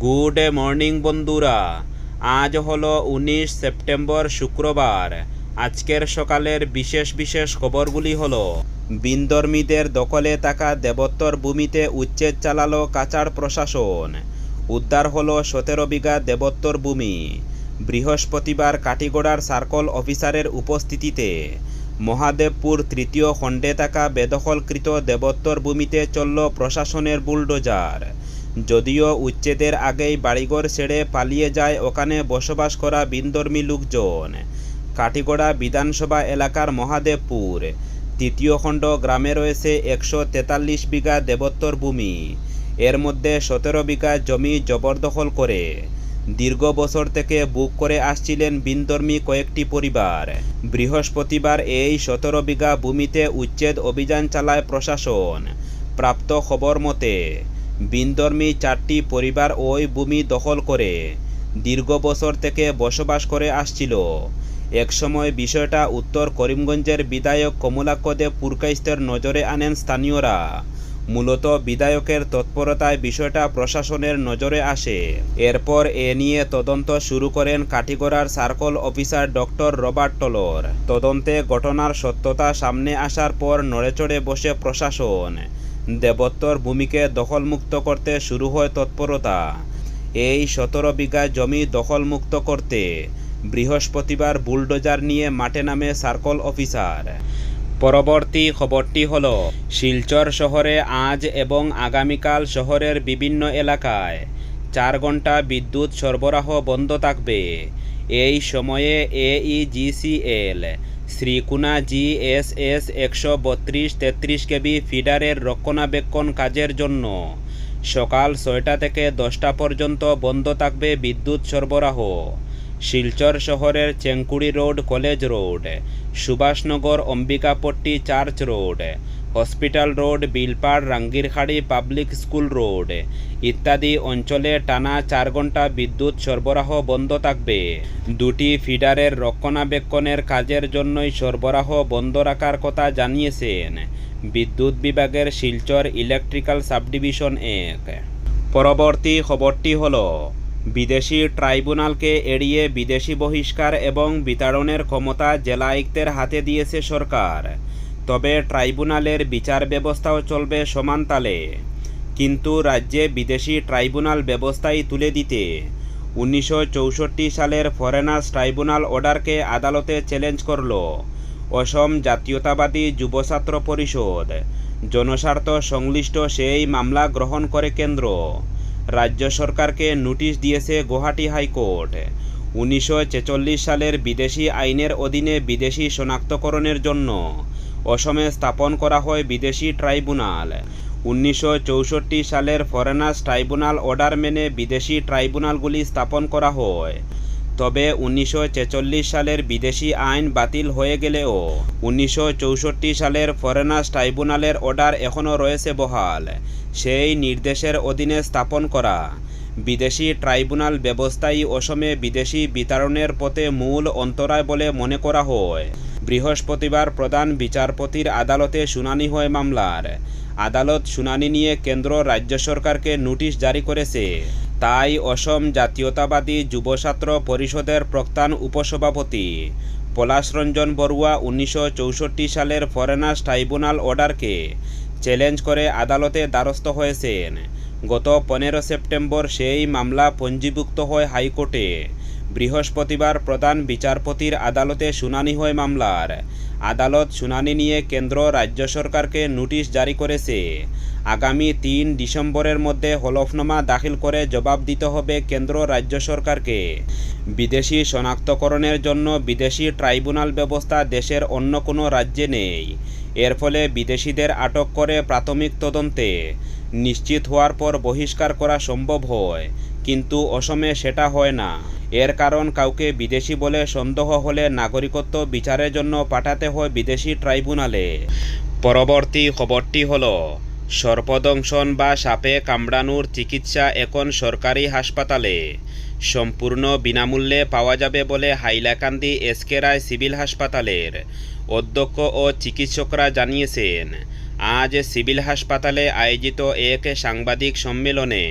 Good morning বন্ধুরা। আজ হলো উনিশ সেপ্টেম্বর শুক্রবার। আজকের সকালের বিশেষ বিশেষ খবরগুলি হলো, বিন্দর্মীদের দখলে থাকা দেবত্তর ভূমিতে উচ্ছেদ চালালো কাচার প্রশাসন। উদ্ধার হলো সতেরো বিঘা দেবত্তর ভূমি। বৃহস্পতিবার কাটিগড়ার সার্কল অফিসারের উপস্থিতিতে মহাদেবপুর তৃতীয় খণ্ডে থাকা বেদখলকৃত দেবত্তর ভূমিতে চলল প্রশাসনের বুলডোজার। যদিও উচ্ছেদের আগেই বাড়িঘর ছেড়ে পালিয়ে যায়, ওখানে বসবাস করা বিন্দর্মী লোকজন। কাটিগড়া বিধানসভা এলাকার মহাদেবপুর। তৃতীয় খণ্ড গ্রামে রয়েছে একশো তেতাল্লিশ বিঘা দেবত্তর ভূমি। এর মধ্যে সতেরো বিঘা জমি জবরদখল করে। দীর্ঘ বছর থেকে বুক করে আসছিলেন বিন্দর্মী কয়েকটি পরিবার। বৃহস্পতিবার এই সতেরো বিঘা ভূমিতে উচ্ছেদ অভিযান চালায় প্রশাসন। প্রাপ্ত খবর মতে বিন্দর্মী চারটি পরিবার ওই ভূমি দখল করে দীর্ঘ বছর থেকে বসবাস করে আসছিল। একসময় বিষয়টা উত্তর করিমগঞ্জের বিধায়ক কমলাক্ষ দেব পুরকাইস্তের নজরে আনেন স্থানীয়রা। মূলত বিধায়কের তৎপরতায় বিষয়টা প্রশাসনের নজরে আসে। এরপর এ নিয়ে তদন্ত শুরু করেন কাটিগড়ার সার্কল অফিসার ডক্টর রবার্ট টলর। তদন্তে ঘটনার সত্যতা সামনে আসার পর নড়েচড়ে বসে প্রশাসন। দেবত্তর ভূমিকে দখলমুক্ত করতে শুরু হয় তৎপরতা এই সতেরো বিঘা জমি দখলমুক্ত করতে বৃহস্পতিবার বুলডোজার নিয়ে মাঠে নামে সার্কল অফিসার পরবর্তী খবরটি হল শিলচর শহরে আজ এবং আগামীকাল শহরের বিভিন্ন এলাকায় চার ঘণ্টা বিদ্যুৎ সরবরাহ বন্ধ থাকবে। এই সময়ে এইজিসিএল শ্রীকুনা জি এস এস একশো বত্রিশ তেত্রিশ কেবি ফিডারের রক্ষণাবেক্ষণ কাজের জন্য। সকাল ছয়টা থেকে দশটা পর্যন্ত বন্ধ থাকবে বিদ্যুৎ সরবরাহ। শিলচর শহরের Chenkuri road, college road. Subhashnagar Ambikapatti church road. Hospital road, Bilpar Rangirkhari public school road. ইত্যাদি অঞ্চলে টানা চার ঘণ্টা বিদ্যুৎ সরবরাহ বন্ধ থাকবে। দুটি ফিডারের রক্ষণাবেক্ষণের কাজের জন্যই সরবরাহ বন্ধ রাখার কথা জানিয়েছেন বিদ্যুৎ বিভাগের শিলচর ইলেকট্রিক্যাল সাবডিভিশন এক। পরবর্তী খবরটি হল, বিদেশি ট্রাইব্যুনালকে এড়িয়ে বিদেশি বহিষ্কার এবং বিতাড়নের ক্ষমতা জেলা আয়ুক্তের হাতে দিয়েছে সরকার। তবে ট্রাইব্যুনালের বিচার ব্যবস্থাও চলবে সমান তালে। কিন্তু রাজ্যে বিদেশি ট্রাইব্যুনাল ব্যবস্থাই তুলে দিতে। উনিশশো চৌষট্টি সালের ফরেনার্স ট্রাইব্যুনাল অর্ডারকে আদালতে চ্যালেঞ্জ করল অসম জাতীয়তাবাদী যুব ছাত্র পরিষদ। জনস্বার্থ সংশ্লিষ্ট সেই মামলা গ্রহণ করে কেন্দ্র। রাজ্য সরকারকে নোটিশ দিয়েছে গুয়াহাটি হাইকোর্ট। উনিশশো ছেচল্লিশ সালের বিদেশি আইনের অধীনে বিদেশি শনাক্তকরণের জন্য অসমে স্থাপন করা হয় বিদেশি ট্রাইব্যুনাল উনিশশো চৌষট্টি সালের ফরেনার্স ট্রাইব্যুনাল অর্ডার মেনে বিদেশি ট্রাইব্যুনালগুলি স্থাপন করা হয়। তবে উনিশশো ছেচল্লিশ সালের বিদেশি আইন বাতিল হয়ে গেলেও উনিশশো চৌষট্টি সালের ফরেনার্স ট্রাইব্যুনালের অর্ডার এখনও রয়েছে বহাল। সেই নির্দেশের অধীনে স্থাপন করা বিদেশি ট্রাইব্যুনাল ব্যবস্থাই অসমে বিদেশি বিতরণের পথে মূল অন্তরায় বলে মনে করা হয়। বৃহস্পতিবার প্রধান বিচারপতির আদালতে শুনানি হয় মামলার। আদালত শুনানি নিয়ে কেন্দ্র রাজ্য সরকারকে নোটিশ জারি করেছে। তাই অসম জাতীয়তাবাদী যুব ছাত্র পরিষদের প্রক্তান উপসভাপতি পলাশরঞ্জন বড়ুয়া উনিশশো চৌষট্টি সালের ফরেনার্স ট্রাইব্যুনাল অর্ডারকে চ্যালেঞ্জ করে আদালতে দ্বারস্থ হয়েছেন। গত পনেরো সেপ্টেম্বর সেই মামলা পঞ্জীভুক্ত হয় হাইকোর্টে। বৃহস্পতিবার প্রধান বিচারপতির আদালতে শুনানি হয় মামলার। আদালত শুনানি নিয়ে কেন্দ্র রাজ্য সরকারকে নোটিশ জারি করেছে। আগামী তিন ডিসেম্বরের মধ্যে হলফনামা দাখিল করে জবাব দিতে হবে কেন্দ্র রাজ্য সরকারকে। বিদেশি শনাক্তকরণের জন্য বিদেশি ট্রাইব্যুনাল ব্যবস্থা দেশের অন্য কোনো রাজ্যে নেই। এর ফলে বিদেশিদের আটক করে প্রাথমিক তদন্তে নিশ্চিত হওয়ার পর বহিষ্কার করা সম্ভব হয়, কিন্তু অসমে সেটা হয় না। এর কারণ কাউকে বিদেশি বলে সন্দেহ হলে নাগরিকত্ব বিচারের জন্য পাঠাতে হয় বিদেশি ট্রাইব্যুনালে। পরবর্তী খবরটি হলো সর্পদংশন বা সাপে কামড়ানোর চিকিৎসা এখন সরকারি হাসপাতালে। সম্পূর্ণ বিনামূল্যে পাওয়া যাবে বলে হাইলাকান্দি এসকে রায় সিভিল হাসপাতালের অধ্যক্ষ ও চিকিৎসকরা জানিয়েছেন। আজ সিভিল হাসপাতালে আয়োজিত এক সাংবাদিক সম্মেলনে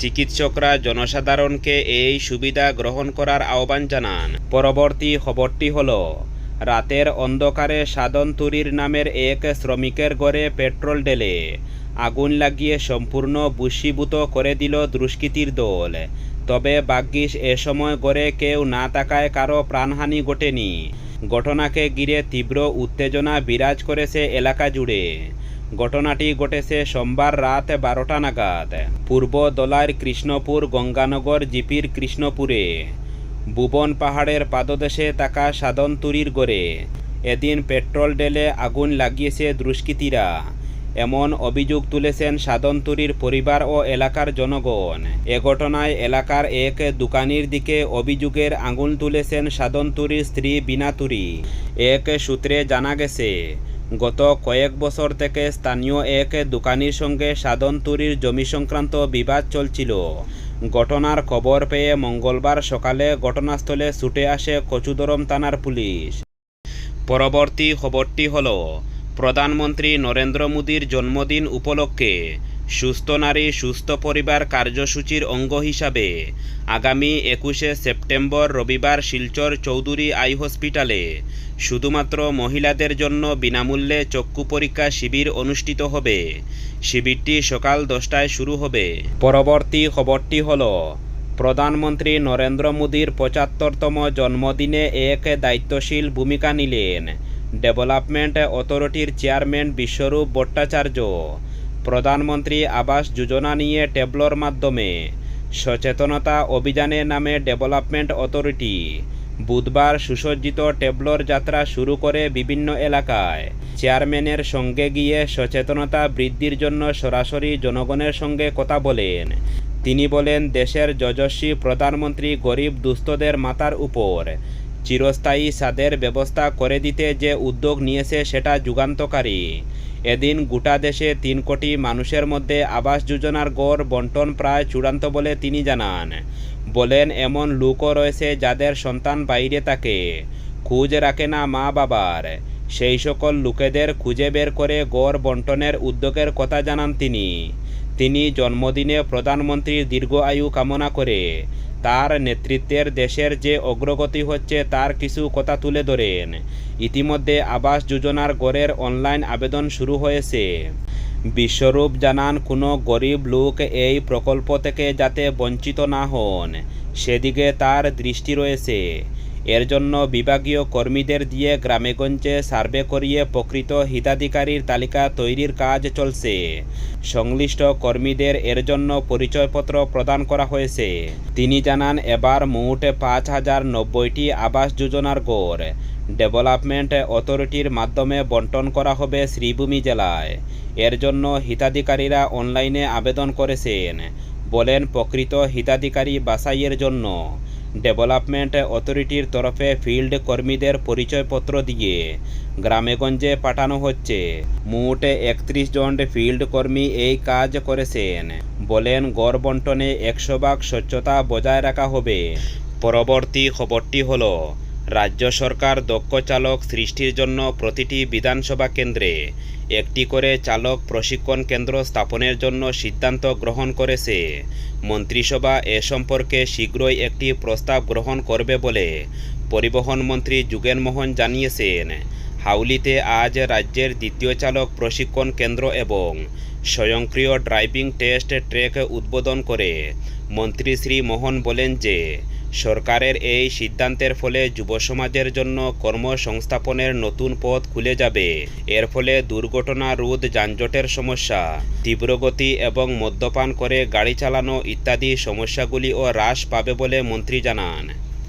চিকিৎসকরা জনসাধারণকে এই সুবিধা গ্রহণ করার আহ্বান জানান। পরবর্তী খবরটি হলো রাতের অন্ধকারে সাধন তুরির নামের এক শ্রমিকের ঘরে পেট্রোল ঢেলে। আগুন লাগিয়ে সম্পূর্ণ বুষীভূত করে দিল দুষ্কৃতীর দল। তবে ভাগ্যিস এ সময় গড়ে কেউ না তাকায় কারও প্রাণহানি ঘটেনি। ঘটনাকে ঘিরে তীব্র উত্তেজনা বিরাজ করেছে এলাকা জুড়ে। ঘটনাটি ঘটেছে সোমবার রাত বারোটা নাগাদ। পূর্ব দলার কৃষ্ণপুর গঙ্গানগর জিপির কৃষ্ণপুরে। ভুবন পাহাড়ের পাদদেশে থাকা সাধন তুরির গড়ে। এদিন পেট্রোল ডেলে আগুন লাগিয়েছে দুষ্কৃতীরা। এমন অভিযোগ তুলেছেন সাধনতুরির পরিবার ও এলাকার জনগণ। এ ঘটনায় এলাকার এক দোকানির দিকে অভিযোগের আঙুল তুলেছেন সাধনতুরির স্ত্রী বিনা বিনাতুরি এক সূত্রে জানা গেছে, গত কয়েক বছর থেকে স্থানীয় এক দোকানির সঙ্গে সাধনতুরির জমি সংক্রান্ত বিবাদ চলছিল। ঘটনার খবর পেয়ে মঙ্গলবার সকালে ঘটনাস্থলে ছুটে আসে কচুদরম থানার পুলিশ। পরবর্তী খবরটি হল, প্রধানমন্ত্রী নরেন্দ্র মোদীর জন্মদিন উপলক্ষে সুস্থ নারী, সুস্থ পরিবার কার্যসূচির অঙ্গ হিসাবে আগামী একুশে সেপ্টেম্বর রবিবার শিলচর চৌধুরী আই হসপিটালে শুধুমাত্র মহিলাদের জন্য বিনামূল্যে চক্ষু পরীক্ষা শিবির অনুষ্ঠিত হবে। শিবিরটি সকাল দশটায় শুরু হবে। পরবর্তী খবরটি হল, প্রধানমন্ত্রী নরেন্দ্র মোদীর পঁচাত্তরতম জন্মদিনে এক দায়িত্বশীল ভূমিকা নিলেন। ডেভেলপমেন্ট অথরিটির চেয়ারম্যান বিশ্বরূপ ভট্টাচার্য। প্রধানমন্ত্রী আবাস যোজনা নিয়ে ট্যাবলোর মাধ্যমে। সচেতনতা অভিযানে নামে ডেভেলপমেন্ট অথরিটি। বুধবার সুসজ্জিত ট্যাবলোর যাত্রা শুরু করে বিভিন্ন এলাকায়। চেয়ারম্যানের সঙ্গে গিয়ে সচেতনতা বৃদ্ধির জন্য সরাসরি জনগণের সঙ্গে কথা বলেন। তিনি বলেন, দেশের যশস্বী প্রধানমন্ত্রী গরিব দুস্থদের মাথার উপর। চিরস্থায়ী সাদের ব্যবস্থা করে দিতে যে উদ্যোগ নিয়েছে সেটা যুগান্তকারী। এদিন গোটা দেশে তিন কোটি মানুষের মধ্যে আবাস যোজনার গড় বন্টন প্রায় চূড়ান্ত বলে তিনি জানান। বলেন, এমন লোকও রয়েছে যাদের সন্তান বাইরে থাকে। খুঁজ রাখে না মা বাবার। সেই সকল লোকেদের খুঁজে বের করে গড় বন্টনের উদ্যোগের কথা জানান তিনি। তিনি জন্মদিনে প্রধানমন্ত্রীর দীর্ঘ আয়ু কামনা করে তার নেতৃত্বের দেশের যে অগ্রগতি হচ্ছে তার কিছু কথা তুলে ধরেন। ইতিমধ্যে আবাস যোজনার গড়ের অনলাইন আবেদন শুরু হয়েছে। বিশ্বরূপ জানান, কোনো গরিব লোক এই প্রকল্প থেকে যাতে বঞ্চিত না হন। সেদিকে তার দৃষ্টি রয়েছে। এর জন্য বিভাগীয় কর্মীদের দিয়ে গ্রামেগঞ্জে সার্ভে করিয়ে প্রকৃত হিতাধিকারীর তালিকা তৈরির কাজ চলছে। সংশ্লিষ্ট কর্মীদের এর জন্য পরিচয়পত্র প্রদান করা হয়েছে। তিনি জানান, এবার মোট পাঁচ হাজার নব্বইটি আবাস যোজনার গড়। ডেভেলপমেন্ট অথরিটির মাধ্যমে বন্টন করা হবে শ্রীভূমি জেলায়। এর জন্য হিতাধিকারীরা অনলাইনে আবেদন করেছেন। বলেন, প্রকৃত হিতাধিকারী বাছাইয়ের জন্য। ডেভেলপমেন্ট অথরিটির তরফে ফিল্ড কর্মীদের পরিচয়পত্র দিয়ে গ্রামেগঞ্জে পাঠানো হচ্ছে। মোট একত্রিশ জন ফিল্ড কর্মী এই কাজ করেছেন। বলেন, গড় বন্টনে একশো ভাগ স্বচ্ছতা বজায় রাখা হবে। পরবর্তী খবরটি হলো রাজ্য সরকার দক্ষ চালক সৃষ্টির জন্য প্রতিটি বিধানসভা কেন্দ্রে একটি করে চালক প্রশিক্ষণ কেন্দ্র স্থাপনের জন্য সিদ্ধান্ত গ্রহণ করেছে। মন্ত্রিসভা এ সম্পর্কে শীঘ্রই একটি প্রস্তাব গ্রহণ করবে বলে পরিবহন মন্ত্রী যুগেন মোহন জানিয়েছেন। হাউলিতে আজ রাজ্যের দ্বিতীয় চালক প্রশিক্ষণ কেন্দ্র এবং স্বয়ংক্রিয় ড্রাইভিং টেস্ট ট্রেক উদ্বোধন করে মন্ত্রী শ্রী মোহন বলেন যে সরকারের এই সিদ্ধান্তের ফলে যুব সমাজের জন্য কর্মসংস্থাপনের নতুন পথ খুলে যাবে। এর ফলে দুর্ঘটনা, রোধ, যানজটের সমস্যা, তীব্রগতি এবং মদ্যপান করে গাড়ি চালানো ইত্যাদি সমস্যাগুলিও হ্রাস পাবে বলে মন্ত্রী জানান।